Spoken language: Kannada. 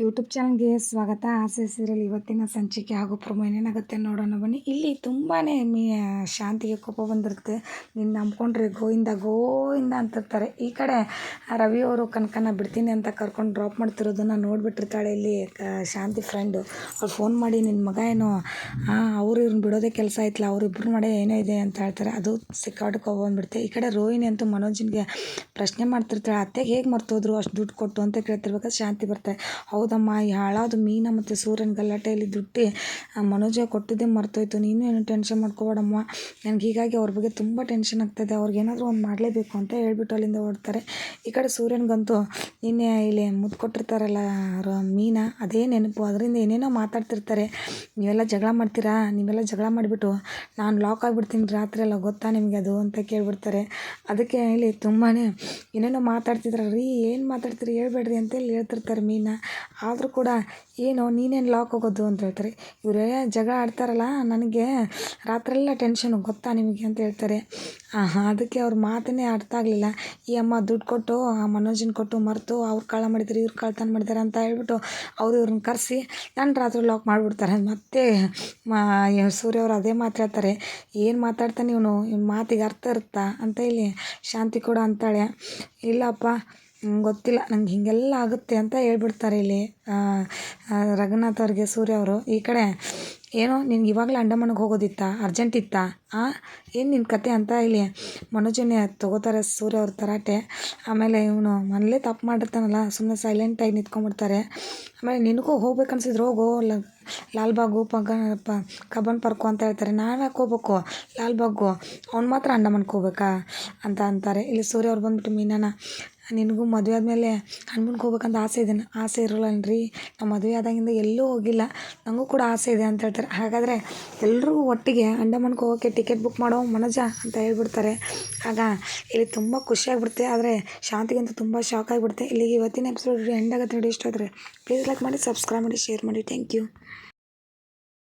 ಯೂಟ್ಯೂಬ್ ಚಾನಲ್ಗೆ ಸ್ವಾಗತ. ಆಸೆ ಸೀರಿಯಲ್ ಇವತ್ತಿನ ಸಂಚಿಕೆ ಹಾಗೂ ಪ್ರೊಮೋ ಏನೇನಾಗುತ್ತೆ ನೋಡೋಣ ಬನ್ನಿ. ಇಲ್ಲಿ ತುಂಬಾ ಮೀ ಶಾಂತಿಗೆ ಕೋಪ ಬಂದಿರುತ್ತೆ. ನಿನ್ನ ನಂಬ್ಕೊಂಡ್ರೆ ಗೋಯಿಂದ ಗೋಯಿಂದ ಅಂತಿರ್ತಾರೆ. ಈ ಕಡೆ ರವಿ ಅವರು ಕನಕನ ಬಿಡ್ತೀನಿ ಅಂತ ಕರ್ಕೊಂಡು ಡ್ರಾಪ್ ಮಾಡ್ತಿರೋದನ್ನು ನೋಡಿಬಿಟ್ಟಿರ್ತಾಳೆ ಇಲ್ಲಿ ಶಾಂತಿ ಫ್ರೆಂಡು ಅವ್ರು ಫೋನ್ ಮಾಡಿ ನಿನ್ನ ಮಗ ಏನೋ ಅವ್ರು ಇವ್ರನ್ನ ಬಿಡೋದೇ ಕೆಲಸ ಆಯ್ತಲ್ಲ ಅವ್ರಿಬ್ರು ನಡೆ ಏನೋ ಇದೆ ಅಂತ ಹೇಳ್ತಾರೆ. ಅದು ಸಿಕ್ಕಾಟಕ್ಕೆ ಈ ಕಡೆ ರೋಹಿಣಿ ಅಂತೂ ಮನೋಜನ್ಗೆ ಪ್ರಶ್ನೆ ಮಾಡ್ತಿರ್ತಾಳೆ, ಅತ್ತೆಗೆ ಹೇಗೆ ಮರ್ತೋದ್ರು, ಅಷ್ಟು ದುಡ್ಡು ಕೊಟ್ಟು? ಅಂತ ಕೇಳ್ತಿರ್ಬೇಕಾದ್ರೆ ಶಾಂತಿ ಬರ್ತಾರೆ ಹೌದಮ್ಮ ಈ ಹಾಳಾದ ಮೀನ ಮತ್ತು ಸೂರ್ಯನ ಗಲಾಟೆಯಲ್ಲಿ ದುಡ್ಡು ಮನೋಜ ಕೊಟ್ಟಿದ್ದೆ ಮರ್ತೋಯ್ತು. ನೀನು ಏನು ಟೆನ್ಷನ್ ಮಾಡ್ಕೋಬೇಡಮ್ಮ. ನನಗೆ ಹೀಗಾಗಿ ಅವ್ರ ಬಗ್ಗೆ ತುಂಬ ಟೆನ್ಷನ್ ಆಗ್ತದೆ. ಅವ್ರಿಗೇನಾದರೂ ಒಂದು ಮಾಡಲೇಬೇಕು ಅಂತ ಹೇಳ್ಬಿಟ್ಟು ಅಲ್ಲಿಂದ ಓಡ್ತಾರೆ. ಈ ಕಡೆ ಸೂರ್ಯನಿಗಂತೂ ನಿನ್ನೆ ಇಲ್ಲಿ ಮುದ್ದು ಕೊಟ್ಟಿರ್ತಾರಲ್ಲ ಮೀನ ಮೀನಾ ಅದೇ ನೆನಪು. ಅದರಿಂದ ಏನೇನೋ ಮಾತಾಡ್ತಿರ್ತಾರೆ. ನೀವೆಲ್ಲ ಜಗಳ ಮಾಡ್ತೀರಾ? ನೀವೆಲ್ಲ ಜಗಳ ಮಾಡಿಬಿಟ್ಟು ನಾನು ಲಾಕ್ ಆಗಿಬಿಡ್ತೀನಿ ರಾತ್ರಿ ಎಲ್ಲ, ಗೊತ್ತಾ ನಿಮಗೆ ಅದು ಅಂತ ಕೇಳಿಬಿಡ್ತಾರೆ. ಅದಕ್ಕೆ ಇಲ್ಲಿ ತುಂಬಾ ಏನೇನೋ ಮಾತಾಡ್ತಿದ್ರ. ರೀ, ಏನು ಮಾತಾಡ್ತೀರಿ? ಹೇಳ್ಬೇಡ್ರಿ ಅಂತೇಳಿ ಹೇಳ್ತಿರ್ತಾರೆ ಮೀನಾ. ಆದರೂ ಕೂಡ ಏನು ನೀನೇನು ಲಾಕ್ ಹೋಗೋದು ಅಂತ ಹೇಳ್ತಾರೆ. ಇವರೇ ಜಗಳ ಆಡ್ತಾರಲ್ಲ, ನನಗೆ ರಾತ್ರೆಲ್ಲ ಟೆನ್ಷನು ಗೊತ್ತಾ ನಿಮಗೆ ಅಂತ ಹೇಳ್ತಾರೆ. ಅದಕ್ಕೆ ಅವ್ರ ಮಾತನ್ನೇ ಅರ್ಥ ಆಗಲಿಲ್ಲ. ಈ ಅಮ್ಮ ದುಡ್ಡು ಕೊಟ್ಟು, ಆ ಮನೋಜನ ಕೊಟ್ಟು ಮರೆತು, ಅವ್ರು ಕಳ್ಳ ಮಾಡಿದ್ದಾರೆ ಇವ್ರು ಕಳ್ತನ ಮಾಡಿದ್ದಾರೆ ಅಂತ ಹೇಳ್ಬಿಟ್ಟು ಅವ್ರು ಇವ್ರನ್ನ ಕರೆಸಿ ನಾನು ರಾತ್ರಿ ಲಾಕ್ ಮಾಡಿಬಿಡ್ತಾರೆ. ಮತ್ತೆ ಮಾ ಸೂರ್ಯ ಅವರು ಅದೇ ಮಾತಾಡ್ತಾರೆ ಏನು ಮಾತಾಡ್ತಾನೆ ಇವನು? ಇವ್ನ ಮಾತಿಗೆ ಅರ್ಥ ಇರುತ್ತಾ? ಅಂತ ಇಲ್ಲಿ ಶಾಂತಿ ಕೂಡ ಅಂತಾಳೆ. ಇಲ್ಲಪ್ಪ ಗೊತ್ತಿಲ್ಲ. ನಂಗೆ ಹೀಗೆಲ್ಲ ಆಗುತ್ತೆ ಅಂತ ಹೇಳ್ಬಿಡ್ತಾರೆ ಇಲ್ಲಿ. ರಘುನಾಥ್ ಅವ್ರಿಗೆ, ಸೂರ್ಯ ಅವರು. ಈ ಕಡೆ, ಏನೋ ನಿನ್ಗೆ ಇವಾಗಲೇ ಅಂಡಮಾನಿಗೆ ಹೋಗೋದಿತ್ತಾ? ಅರ್ಜೆಂಟ್ ಇತ್ತಾ? ಆ, ಏನು ನಿನ್ನ ಕತೆ ಅಂತ ಇಲ್ಲಿ ಮನೋಜನ್ನೇ ತಗೋತಾರೆ ಸೂರ್ಯ ಅವ್ರ ತರಾಟೆ. ಆಮೇಲೆ ಇವನು ಮನೇಲೇ ತಪ್ಪು ಮಾಡಿರ್ತಾನಲ್ಲ ಸುಮ್ಮನೆ ಸೈಲೆಂಟಾಗಿ ನಿಂತ್ಕೊಂಡ್ಬಿಡ್ತಾರೆ. ಆಮೇಲೆ ನಿನಗೂ ಹೋಗ್ಬೇಕು ಅನ್ಸಿದ್ರೆ ಹೋಗು ಲಾಲ್ಬಾಗು, ಪಗ, ಪ, ಕಬ್ಬನ್ ಪಾರ್ಕು ಅಂತ ಹೇಳ್ತಾರೆ. ನಾನು ಯಾಕೆ ಹೋಗ್ಬೇಕು? ಲಾಲ್ಬಾಗು. ಅವ್ನು ಮಾತ್ರ ಅಂಡಮಾನ್ಗೆ ಹೋಗ್ಬೇಕಾ? ಅಂತ ಅಂತಾರೆ. ಇಲ್ಲಿ ಸೂರ್ಯ ಅವ್ರು ಬಂದ್ಬಿಟ್ಟು ಮೀನಾನ ನಿನಗೂ ಮದುವೆ ಆದಮೇಲೆ ಹನ್ಮೂನ್ಗೆ ಹೋಗ್ಬೇಕಂತ ಆಸೆ ಇದೆ ಆಸೆ ಇರಲ್ಲನ್ರೀ. ನಾ ಮದುವೆ ಆದಾಗಿಂದ ಎಲ್ಲೂ ಹೋಗಿಲ್ಲ. ನನಗೂ ಕೂಡ ಆಸೆ ಇದೆ ಅಂತ ಹೇಳ್ತಾರೆ. ಹಾಗಾದರೆ ಎಲ್ಲರಿಗೂ ಒಟ್ಟಿಗೆ ಅಂಡಮಾನ್ಗೆ ಹೋಗೋಕ್ಕೆ ಟಿಕೆಟ್ ಬುಕ್ ಮಾಡೋ ಮನಜ ಅಂತ ಹೇಳ್ಬಿಡ್ತಾರೆ. ಆಗ ಇಲ್ಲಿ ತುಂಬ ಖುಷಿಯಾಗ್ಬಿಡುತ್ತೆ ಆದರೆ ಶಾಂತಿಗಿಂತ ತುಂಬ ಶಾಕ್ ಆಗಿಬಿಡುತ್ತೆ. ಇಲ್ಲಿಗೆ ಇವತ್ತಿನ ಎಪಿಸೋಡ್ ಎಂಡ್ ಆಗುತ್ತೆ ನೋಡಿ ಇಷ್ಟ ಆದರೆ ಪ್ಲೀಸ್ ಲೈಕ್ ಮಾಡಿ ಸಬ್ಸ್ಕ್ರೈಬ್ ಮಾಡಿ ಶೇರ್ ಮಾಡಿ. Thank you